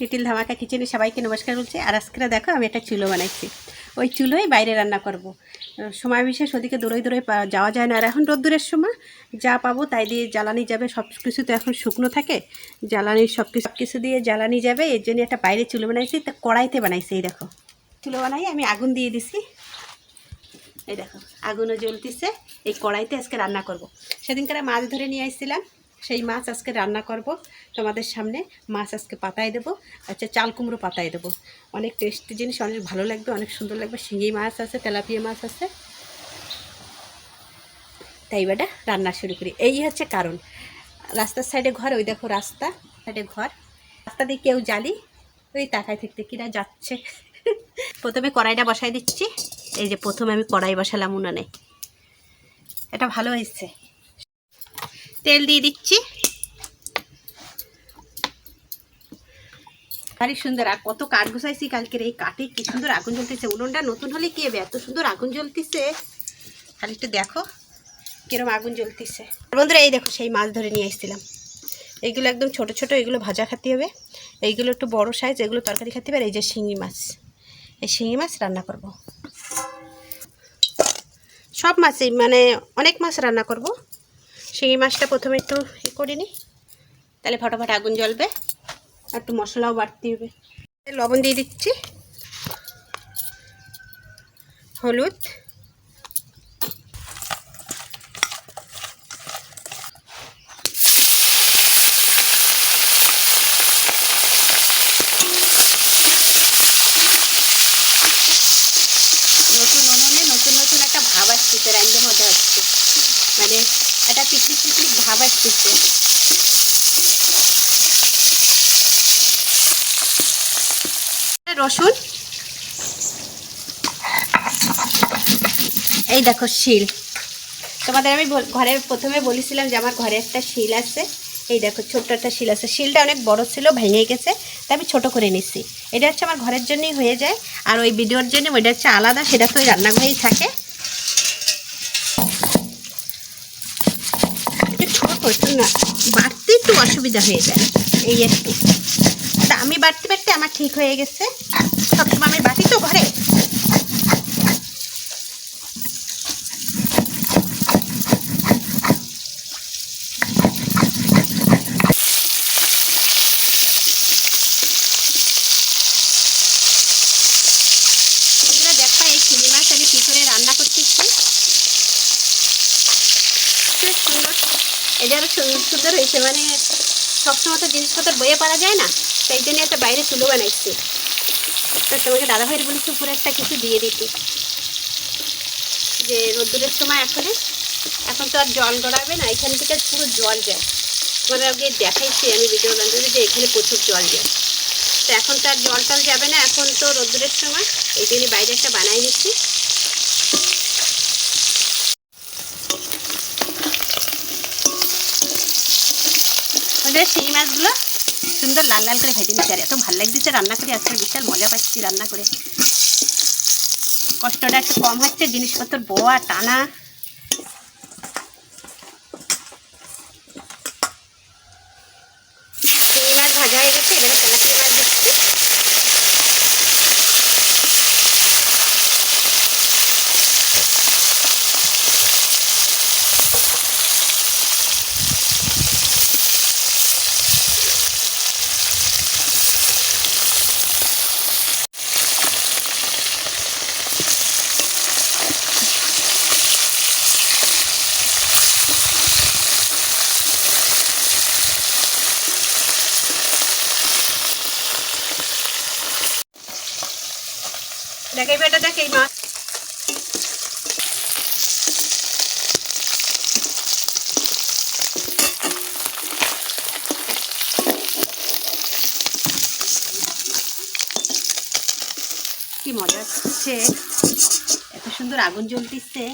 Little ধামাকা কিচেনে সবাইকে নমস্কার বলছি। আর আজকে দেখো আমি একটা চুলো বানাইছি। ওই চুলোই বাইরে রান্না করব। সময় বিশেষ ওদিকে দূরে দূরে যাওয়া যায় না। আর এখন রোদ্দুরের সময়, যা পাবো তাই দিয়ে জ্বালানি যাবে। সব কিছু তো এখন শুকনো থাকে। জ্বালানি সব কিছু সব কিছু দিয়ে জ্বালানি যাবে। এর জন্য একটা বাইরে চুলো বানাইছি। তা কড়াইতে বানাইছি, এই দেখো। চুলো বানাই, আমি আগুন দিয়ে দিছি। এই দেখো, আগুনও জ্বলতিছে। এই কড়াইতে আজকে রান্না করব। সেদিনকার মাছ ধরে নিয়ে আসছিলাম সেই মাছ আজকে রান্না করব। তোমাদের সামনে মাছ আজকে পাতায় দেবো। আচ্ছা চাল কুমড়ো পাতায় দেবো। অনেক টেস্টি জিনিস, অনেক ভালো লাগবে, অনেক সুন্দর লাগবে। শিঙি মাছ আছে, তেলাপিয়া মাছ আছে। তাই বেটা, রান্না শুরু করি। এই হচ্ছে কারণ। রাস্তার সাইডে ঘর, ওই দেখো রাস্তা সাইডে ঘর। রাস্তা দিয়ে কেউ জালি, ওই তাকায় থাকতে কিনা যাচ্ছে। প্রথমে কড়াইটা বসাই দিচ্ছি। এই যে প্রথমে আমি কড়াই বসালাম উনানে। এটা ভালো হয়েছে। তেল দিয়ে দিচ্ছি। ভারী সুন্দর, আর কত কাঠ গুছাইছি কালকের এই কাঠে, কি সুন্দর আগুন জ্বলতেছে। উনুনটা নতুন হলে কি হবে? এত সুন্দর আগুন জ্বলতেছে। খালি একটু দেখো কিরম আগুন জ্বলতেছে। বন্ধুরা, এই দেখো সেই মাছ ধরে নিয়ে এসেছিলাম এইগুলো একদম ছোট ছোট, এগুলো ভাজা খেতে হবে। এইগুলো একটু বড় সাইজ এগুলো তরকারি খেতে হবে। আর এই যে শিঙি মাছ, এই শিঙি মাছ রান্না করব। সব মাছই মানে অনেক মাছ রান্না করব। শিঙি মাছটা প্রথমে একটু ই করে নিই তাহলে ফটাফট আগুন জ্বলবে। একটু মশলাও বাড়তে হবে। লবণ দিয়ে দিচ্ছি। হলুদ। নতুন উনুনে নতুন নতুন একটা ভাব আসতেছে রান্নার মধ্যে আসছে। মানে একটা পিকনিক পিকনিক ভাব আসতেছে রসুন। এই দেখো শিল। তোমাদের আমি ঘরে প্রথমে বলেছিলাম যে আমার ঘরে একটা শিল আছে। এই দেখো ছোট্ট একটা শিল আছে। শিলটা অনেক বড় ছিল, ভেঙে গেছে, তাই আমি ছোট করে নিচ্ছি। এটা হচ্ছে আমার ঘরের জন্যই হয়ে যায়। আর ওই ভিডিওর জন্য ওইটা হচ্ছে আলাদা, সেটা তো ওই রান্নাঘরেই থাকে। ছোট না, বাড়তে একটু অসুবিধা হয়ে যায়। এই একটু তা আমি বাড়তে বাড়তে আমার ঠিক হয়ে গেছে। সবসময় আমি বাটি তো ঘরে। সুন্দর। সুন্দর হয়েছে মানে সবসময় তো জিনিসপত্র বয়ে পারা যায় না। তাই জন্য একটা বাইরে চুলো বানাইছি। তা তোমাকে দাদাভাইয়ের বলেছি, উপরে একটা কিছু দিয়ে দিতে। যে রোদ্দুরের সময় এখন এখন তো আর জল গড়াবে না, এখান থেকে পুরো জল যায়। তোমাদের আগে দেখাইছি আমি ভিডিও বান্ধবী যে এখানে প্রচুর জল যায়। তো এখন তো আর জল টল যাবে না, এখন তো রোদ্দুরের সময়, এই জন্য বাইরে একটা বানাই নিচ্ছি। শিঙি মাছগুলো সুন্দর লাল লাল করে ভেজে নিচ্ছে আর এত ভালো লাগছে রান্না করে আজকে বিশাল মজা পাচ্ছি রান্না করে। কষ্টটা একটু কম হচ্ছে, জিনিসপত্র বোয়া, টানা চিংড়ি মাছ ভাজা হয়ে গেছে এবারে তেলাপিয়া মাছ দিচ্ছি দেখ এই বেটা দেখ এই মাছ। কি মজা হচ্ছে। এত সুন্দর আগুন জ্বলতেছে।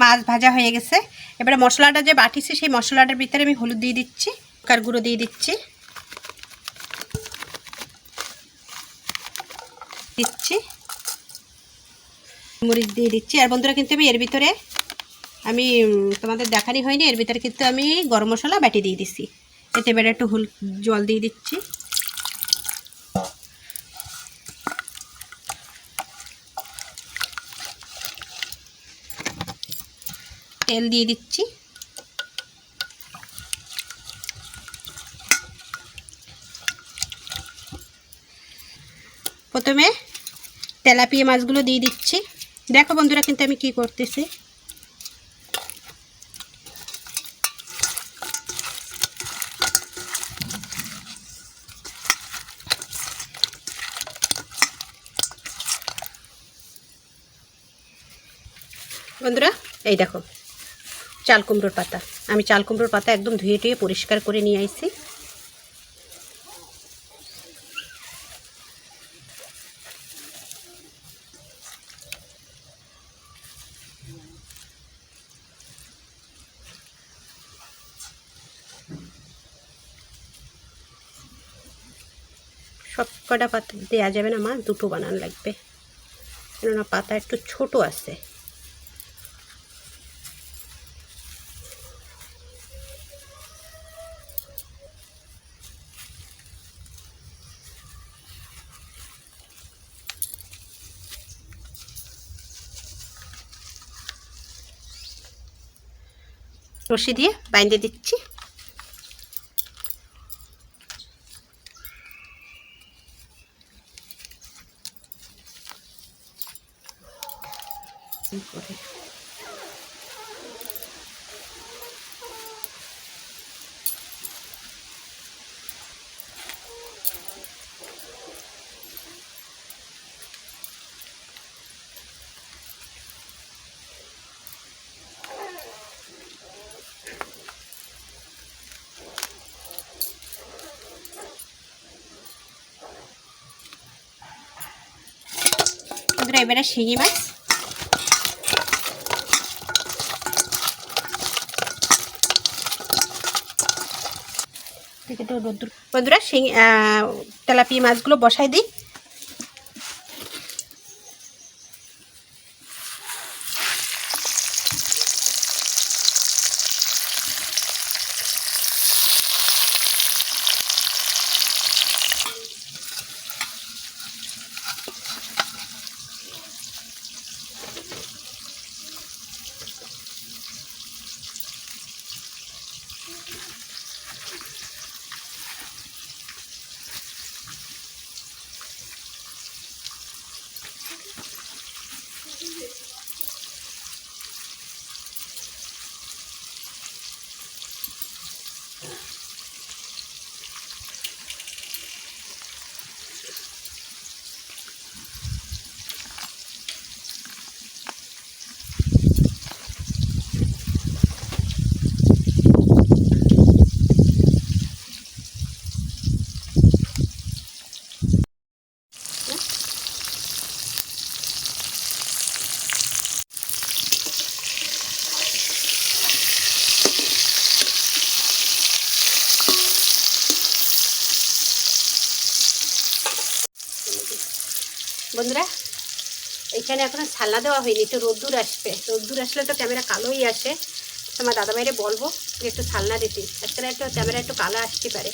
মাছ ভাজা হয়ে গেছে। এবারে মশলাটা যে বাটিছি, সেই মশলাটার ভিতরে আমি হলুদ দিয়ে দিচ্ছি, কার গুঁড়ো দিয়ে দিচ্ছি। দিচ্ছি। মরিচ দিয়ে দিচ্ছি। আর বন্ধুরা কিন্তু আমি এর ভিতরে আমি তোমাদের দেখানি হয়নি, এর ভিতরে কিন্তু আমি গরম মশলা বাটি দিয়ে দিচ্ছি এতে এবারে একটু হুল, জল দিয়ে দিচ্ছি। তেল দিয়ে দিচ্ছি। প্রথমে তেলাপিয়া মাছগুলো দিয়ে দিচ্ছি। দেখো বন্ধুরা কিন্তু আমি কি করতেছি। বন্ধুরা, এই দেখো, চাল কুমড়োর পাতা। আমি চাল কুমড়োর পাতা একদম ধুয়ে টুয়ে পরিষ্কার করে নিয়ে আইছি। সব কটা পাতা দেওয়া যাবে না মা, দুটো বানান লাগবে। কেননা পাতা একটু ছোট আছে। রশি দিয়ে বাইন্দে দিচ্ছি। করে বন্ধুরা এবারে শিঙি মাছ রোদ্দুর বন্ধুরা শিঙি তেলাপিয়া মাছগুলো বসাই দিই। বন্ধুরা, এখানে এখনও ছালনা দেওয়া হয়নি, একটু রোদ্দুর আসবে। রোদ্দুর আসলে তো ক্যামেরা কালোই আসে। তোমার দাদা ভাইরে বলব যে একটু ছালনা দিতে। আজকাল একটু ক্যামেরা একটু কালো আসতে পারে।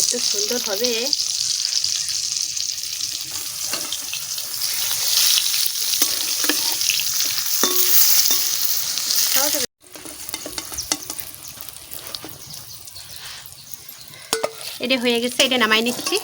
একটু সুন্দর হবে খাওয়া যাবে এটা হয়ে গেছে, এটা নামাই নিচ্ছি।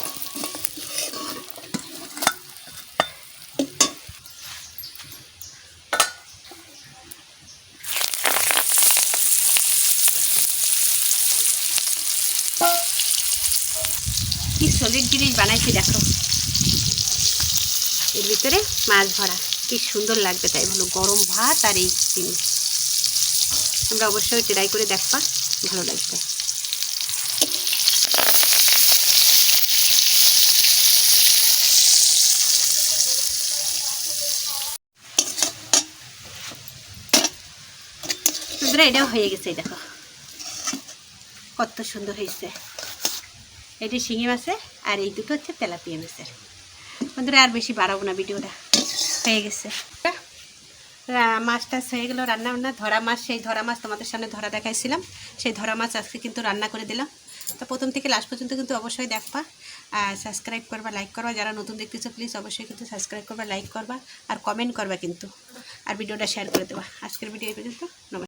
কি সলিড জিনিস বানাইছি দেখো। এর ভিতরে মাছ ভরা, কি সুন্দর লাগবে তাই বলো, গরম ভাত আর এই জিনিস। আমরা অবশ্যই ট্রাই করে দেখবা, ভালো লাগবে। এটাও হয়ে গেছে দেখো। কত সুন্দর হয়েছে। এটি শিঙি মাছের আর এই দুটো হচ্ছে তেলাপিয়া মাছের। বন্ধুরা, আর বেশি বাড়াবো না ভিডিওটা। হয়ে গেছে। মাছ টাছ হয়ে গেলো, রান্না বান্না। ধরা মাছ, সেই ধরা মাছ তোমাদের সামনে ধরা দেখাইছিলাম। সেই ধরা মাছ আজকে কিন্তু রান্না করে দিলাম। তো প্রথম থেকে লাস্ট পর্যন্ত কিন্তু অবশ্যই দেখবা। আর সাবস্ক্রাইব করবা, লাইক করবা। যারা নতুন দেখতেছো প্লিজ অবশ্যই কিন্তু সাবস্ক্রাইব করবা, লাইক করবা আর কমেন্ট করবা কিন্তু। আর ভিডিওটা শেয়ার করে দেবা। আজকের ভিডিও এই পর্যন্ত। নমস্কার।